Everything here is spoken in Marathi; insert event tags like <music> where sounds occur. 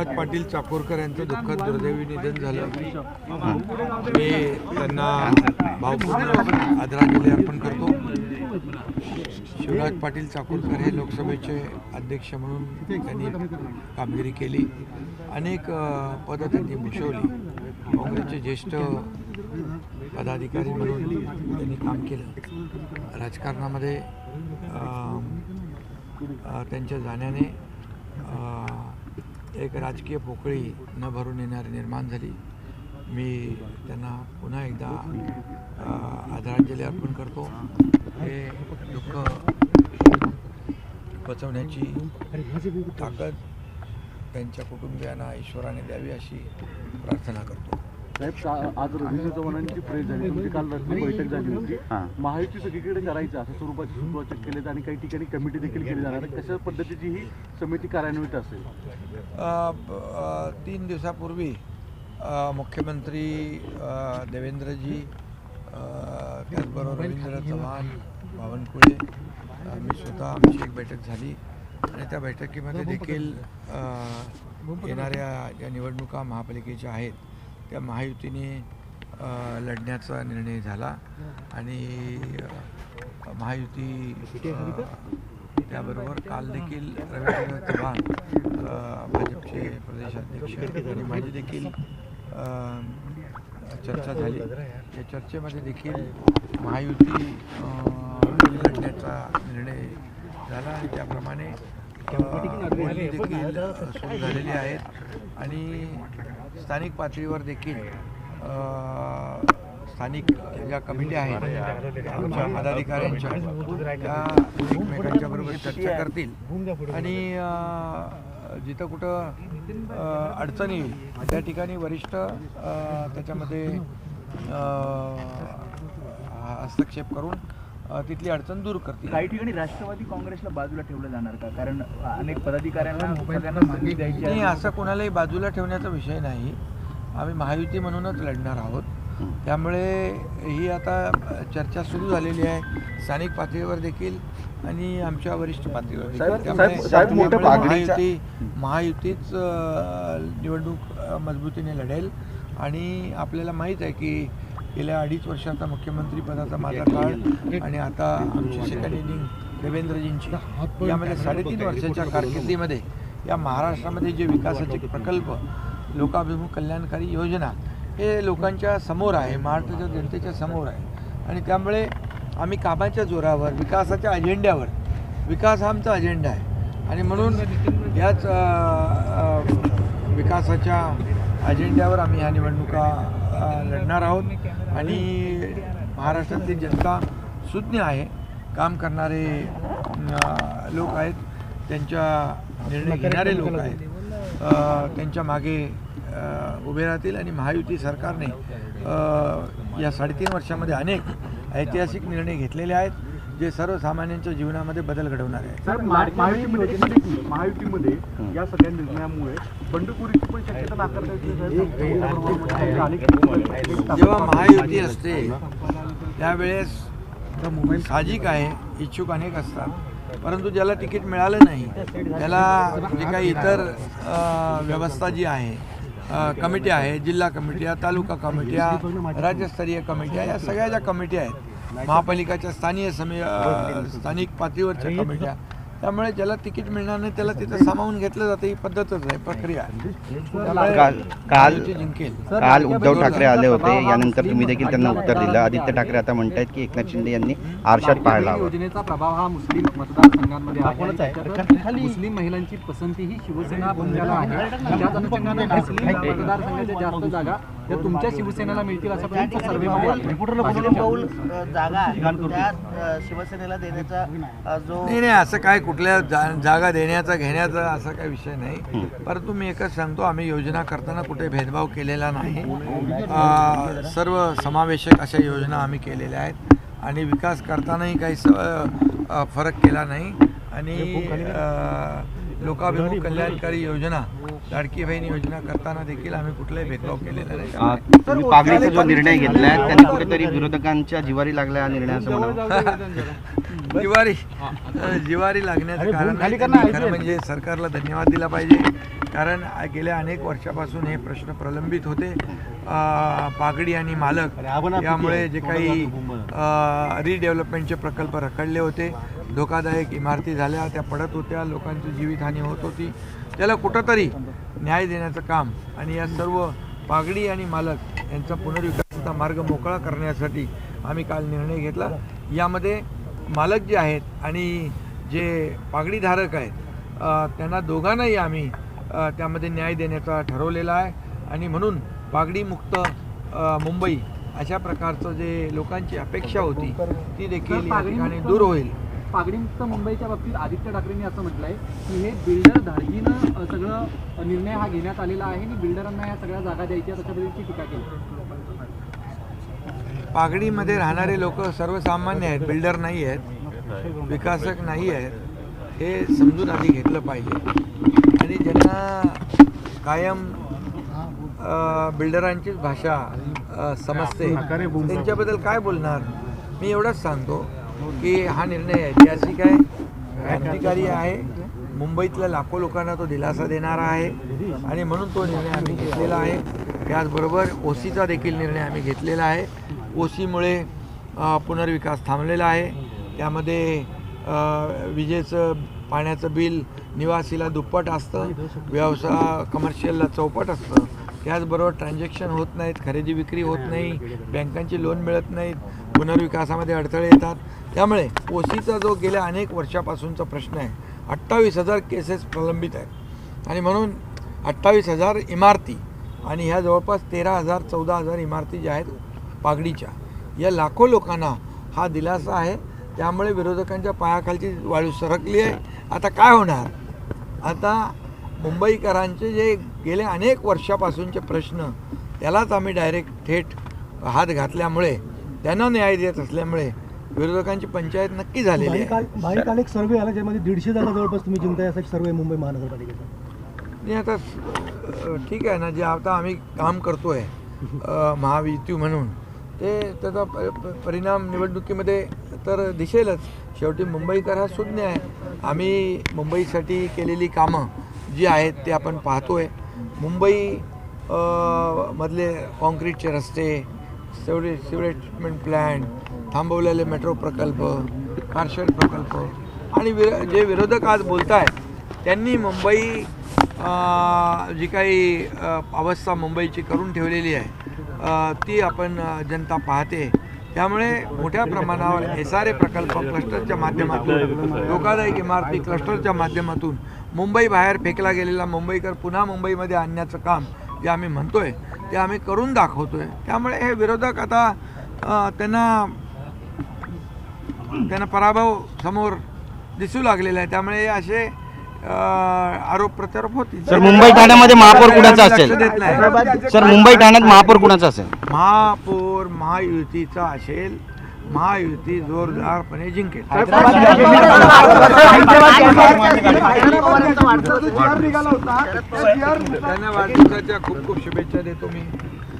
शिवराज पाटील चाकोरकर यांचं दुःखद दुर्दैवी निधन झालं. मी त्यांना भावपूर्ण आदरांजली अर्पण करतो. शिवराज पाटील चाकोरकर हे लोकसभेचे अध्यक्ष म्हणून त्यांनी कामगिरी केली. अनेक पदं त्यांनी भूषवली. काँग्रेसचे ज्येष्ठ पदाधिकारी म्हणून त्यांनी काम केलं. राजकारणामध्ये त्यांच्या जाण्याने एक राजकीय पोकळी न भरून येणारी निर्माण झाली. मी त्यांना पुन्हा एकदा आदरांजली अर्पण करतो. हे दुःख पचवण्याची ताकद त्यांच्या कुटुंबियांना ईश्वराने द्यावी अशी प्रार्थना करतो. साहेब का- आज रवींद्र चव्हाणांची प्रेस झाली तुमची काल रात्री बैठक झाली होती. महायुती सगळीकडे करायचं असं स्वरूपाचे सूत्रवाचक केले आणि काही ठिकाणी कमिटी देखील केली जाणार आहे. कशा पद्धतीची ही समिती कार्यान्वित असेल? अ, ब- अ, तीन दिवसापूर्वी अ, मुख्यमंत्री अ, देवेंद्रजी अ, त्याचबरोबर रवींद्र चव्हाण बावनकुळे अ, मी स्वतः आमची एक बैठक झाली. आणि त्या बैठकीमध्ये देखील अ, येणाऱ्या ज्या निवडणुका महापालिकेच्या आहेत त्या महायुतीने लढण्याचा निर्णय झाला. आणि महायुती त्याबरोबर काल देखील रवींद्र चव्हाण भाजपचे प्रदेशाध्यक्ष आणि माझी देखील चर्चा झाली. या चर्चेमध्ये देखील महायुती लढण्याचा निर्णय झाला आणि त्याप्रमाणे बोलणी देखील सुरू झालेली आहेत. आणि स्थानिक पातळीवर देखील स्थानिक ज्या कमिटी आहेत आमच्या पदाधिकाऱ्यांच्या त्या एकमेकांच्या बरोबर चर्चा करतील. आणि जिथं कुठं अडचण येईल त्या ठिकाणी वरिष्ठ त्याच्यामध्ये हस्तक्षेप करून तिथली अडचण दूर करतील. काही ठिकाणी राष्ट्रवादी काँग्रेसला बाजूला ठेवलं जाणार का? कारण अनेक पदाधिकाऱ्यांना. असं कोणालाही बाजूला ठेवण्याचा विषय नाही. आम्ही महायुती म्हणूनच लढणार आहोत. त्यामुळे ही आता चर्चा सुरू झालेली आहे. स्थानिक पातळीवर देखील आणि आमच्या वरिष्ठ पातळीवर महायुती महायुतीच निवडणूक मजबूतीने लढेल. आणि आपल्याला माहीत आहे की गेल्या अडीच वर्षाचा मुख्यमंत्रीपदाचा माझा काळ आणि आता आमची सेकंड इनिंग देवेंद्रजींची. यामध्ये साडेतीन वर्षाच्या कारकिर्दीमध्ये या महाराष्ट्रामध्ये जे विकासाचे प्रकल्प लोकाभिमुख कल्याणकारी योजना हे लोकांच्या समोर आहे महाराष्ट्राच्या जनतेच्या समोर आहे. आणि त्यामुळे आम्ही कामाच्या जोरावर विकासाच्या अजेंड्यावर विकास हा आमचा अजेंडा आहे. आणि म्हणून याच विकासाच्या अजेंड्यावर आम्ही ह्या निवडणुका लढणार आहोत. आणि महाराष्ट्रातली जनता सुज्ञ आहे. काम करणारे लोक आहेत. त्यांच्या निर्णय घेणारे लोक आहेत. त्यांच्या मागे उभे राहतील आणि महायुती सरकारने या साडेतीन वर्षामध्ये अनेक ऐतिहासिक निर्णय घेतलेले आहेत. जे सर्वसामान्यांच्या जीवनामध्ये बदल घडवणार आहेत साहेब मा- महायुतीमध्ये महायुतीमध्ये या सगळ्या निर्णयामुळे बंडखोरीची पण शक्यता जेव्हा महायुती असते त्यावेळेस साहजिक आहे इच्छुक अनेक असतात. परंतु ज्याला तिकीट मिळालं नाही त्याला जे काही इतर व्यवस्था जी आहे कमिटी आहे जिल्हा कमिट्या तालुका कमिट्या राज्यस्तरीय कमिट्या या सगळ्या ज्या कमिट्या आहेत महापालिकाच्या स्थानीय समी स्थानिक पातळीवरच्या कमिट्या. त्यामुळे ज्याला तिकीट मिळणार नाही त्याला तिथं सामावून घेतलं जातं. ही पद्धतच आहे प्रक्रिया. काल काल महायुती जिंकेल. काल उद्धव ठाकरे आले होते. यानंतर तुम्ही देखील त्यांना उत्तर दिलं. आदित्य ठाकरे आता म्हणतायत की एकनाथ शिंदे यांनी आरशात पाहायला हवं. योजनेचा प्रभाव हा मुस्लिम मतदारसंघांमध्ये आहे. मुस्लिम महिलांची पसंती ही शिवसेना बनलेला आहे. त्याच अनुषंगाने मुस्लिम मतदारसंघाच्या जास्त जागा त्या तुमच्या शिवसेनेला मिळतील अशा प्रकारचा सर्वे अ, जागा त्या अ, शिवसेनेला देण्याचा अ, जो नाही नाही असं काय कुठल्या जा जागा देण्याचा घेण्याचा असा काही विषय नाही. परंतु मी एकच सांगतो आम्ही योजना करताना कुठे भेदभाव केलेला नाही. अं, सर्व समावेशक अशा योजना आम्ही केलेल्या आहेत आणि विकास करतानाही काही स अं, फरक केला नाही. आणि अं, लोकाभिमुख कल्याणकारी योजना लाडकी बहीण योजना करताना देखील आम्ही कुठलाही भेदभाव केलेला नाही. तुम्ही पागडीचा जो निर्णय घेतलाय त्यांनी कुठेतरी विरोधकांच्या जिवारी लागला निर्णय असं म्हणावं. <laughs> जिवारी जिवारी लागण्याचं कारण नाही. खरं म्हणजे सरकारला धन्यवाद दिला पाहिजे. कारण गेल्या अनेक वर्षापासून हे प्रश्न प्रलंबित होते. अं, पागडी आणि मालक यामुळे जे काही रिडेव्हलपमेंटचे प्रकल्प रखडले होते. धोकादायक इमारती झाल्या त्या पडत होत्या लोकांची जीवितहानी होत होती. त्याला कुठंतरी न्याय देण्याचं काम आणि या सर्व पागडी आणि मालक यांचा पुनर्विकासाचा मार्ग मोकळा करण्यासाठी आम्ही काल निर्णय घेतला. यामध्ये मालक जे आहेत आणि जे पागडीधारक आहेत त्यांना दोघांनाही आम्ही त्यामध्ये न्याय देण्याचा ठरवलेला आहे. आणि म्हणून पागडीमुक्त मुंबई अशा प्रकारचं जे लोकांची अपेक्षा होती ती देखील या ठिकाणी दूर होईल. पागडीमुक्त मुंबईच्या बाबतीत आदित्य ठाकरेंनी असं म्हटलंय की हे बिल्डर धाडगीनं सगळं निर्णय हा घेण्यात आलेला आहे आणि बिल्डरांना या सगळ्या जागा द्यायच्या तशा पद्धतीची टीका केली. पागडीमध्ये राहणारे लोक सर्वसामान्य आहेत बिल्डर नाही आहेत विकासक नाही आहेत हे समजून आधी घेतलं पाहिजे. आणि ज्यांना कायम बिल्डरांचीच भाषा समजते त्यांच्याबद्दल काय बोलणार? मी एवढंच सांगतो. की हा निर्णय ऐतिहासिक आहे. क्रांतिकारी आहे. मुंबईतल्या लाखो लोकांना तो दिलासा देणारा आहे. आणि म्हणून तो निर्णय आम्ही घेतलेला आहे. त्याचबरोबर ओसीचा देखील निर्णय आम्ही घेतलेला आहे. ओसीमुळे पुनर्विकास थांबलेला आहे. त्यामध्ये विजेचं पाण्याचं बिल निवासीला दुप्पट असतं. व्यवसाय कमर्शियलला चौपट असतं. त्याचबरोबर ट्रान्झॅक्शन होत नाहीत. खरेदी विक्री होत नाही. बँकांची लोन मिळत नाहीत. पुनर्विकासामध्ये अडथळे येतात. त्यामुळे ओसीचा जो गेल्या अनेक वर्षापासूनचा प्रश्न आहे अठ्ठावीस हजार केसेस प्रलंबित आहेत. आणि म्हणून अठ्ठावीस हजार इमारती आणि ह्या जवळपास तेरा हजार चौदा हजार इमारती ज्या आहेत पागडीच्या या लाखो लोकांना हा दिलासा आहे. त्यामुळे विरोधकांच्या पायाखालची वाळू सरकली आहे. आता काय होणार? आता मुंबईकरांचे जे गेले अनेक वर्षापासूनचे प्रश्न त्यालाच आम्ही डायरेक्ट थेट हात घातल्यामुळे त्यांना न्याय देत असल्यामुळे विरोधकांची पंचायत नक्की झालेली आहे. बाहेर काल एक सर्वे आला ज्यामध्ये दीडशे जागा जवळपास तुम्ही जिंकता यासाठी सर्वे मुंबई महानगरपालिकेचा. नाही आता ठीक आहे ना जे आता आम्ही काम करतोय महायुती म्हणून ते त्याचा परिणाम निवडणुकीमध्ये तर दिसेलच. शेवटी मुंबईकर हा शून्य आहे. आम्ही मुंबईसाठी केलेली कामं जी आहेत ते आपण पाहतोय. मुंबई मधले कॉन्क्रीटचे रस्ते सेवरे सिवरेज ट्रीटमेंट प्लॅन्ट थांबवलेले मेट्रो प्रकल्प कारशेड प्रकल्प. आणि विर जे विरोधक आज बोलत आहेत त्यांनी मुंबई जी काही अवस्था मुंबईची करून ठेवलेली आहे ती आपण जनता पाहते. त्यामुळे मोठ्या प्रमाणावर एस आर ए प्रकल्प क्लस्टरच्या माध्यमातून धोकादायक इमारती क्लस्टरच्या माध्यमातून मुंबई बाहेर फेकला गेलेला मुंबईकर पुन्हा मुंबईमध्ये आणण्याचं काम जे आम्ही म्हणतोय ते आम्ही करून दाखवतोय. त्यामुळे हे विरोधक आता त्यांना त्यांना पराभव समोर दिसू लागलेला आहे. त्यामुळे असे अ, आरोप प्रत्यारोप होतील. सर मुंबई ठाण्यामध्ये महापौर कुणाचा असेल. सर मुंबई ठाण्यात महापौर कुणाचा असेल? महापौर महायुतीचा असेल. महायुती जोरदारपणे जिंकेल वाढदिवसाच्या खूप खूप शुभेच्छा देतो मी